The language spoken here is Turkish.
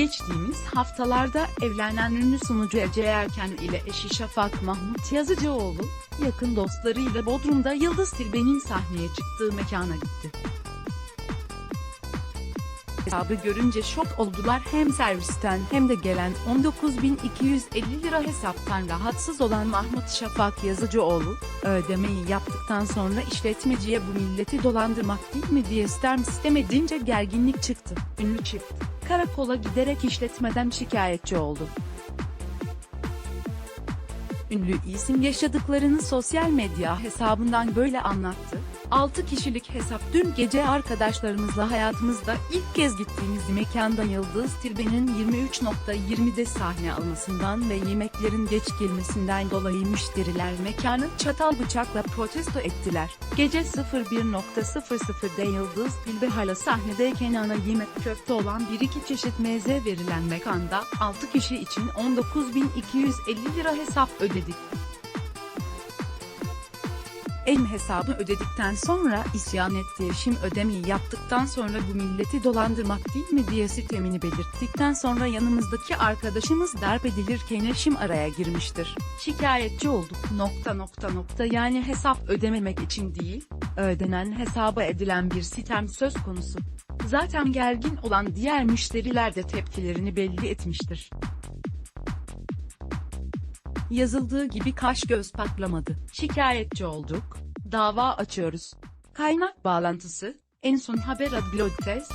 Geçtiğimiz haftalarda evlenen ünlü sunucu Ece Erken ile eşi Şafak Mahmut Yazıcıoğlu, yakın dostlarıyla Bodrum'da Yıldız Tilbe'nin sahneye çıktığı mekana gitti. Hesabı görünce şok oldular hem servisten hem de gelen 19.250 lira hesaptan rahatsız olan Mahmut Şafak Yazıcıoğlu, ödemeyi yaptıktan sonra işletmeciye bu milleti dolandırmak değil mi diye ister istemediğince gerginlik çıktı. Ünlü çift, karakola giderek işletmeden şikayetçi oldu. Ünlü isim yaşadıklarını sosyal medya hesabından böyle anlattı. 6 kişilik hesap dün gece arkadaşlarımızla hayatımızda ilk kez gittiğimiz mekanda Yıldız Tilbe'nin 23.20'de sahne almasından ve yemeklerin geç gelmesinden dolayı müşteriler mekanı çatal bıçakla protesto ettiler. Gece 01.00'de Yıldız Tilbe hala sahnedeyken ana yemek köfte olan bir iki çeşit meze verilen mekanda 6 kişi için 19.250 lira hesap ödedik. Elim hesabı ödedikten sonra isyan etti. Eşim ödemeyi yaptıktan sonra bu milleti dolandırmak değil mi diye sitemini belirttikten sonra yanımızdaki arkadaşımız darp edilirken eşim araya girmiştir. Şikayetçi olduk. Nokta nokta nokta yani hesap ödememek için değil, ödenen hesaba edilen bir sitem söz konusu. Zaten gergin olan diğer müşteriler de tepkilerini belli etmiştir. Yazıldığı gibi kaş göz patlamadı. Şikayetçi olduk. Dava açıyoruz. Kaynak bağlantısı En son haber adblog test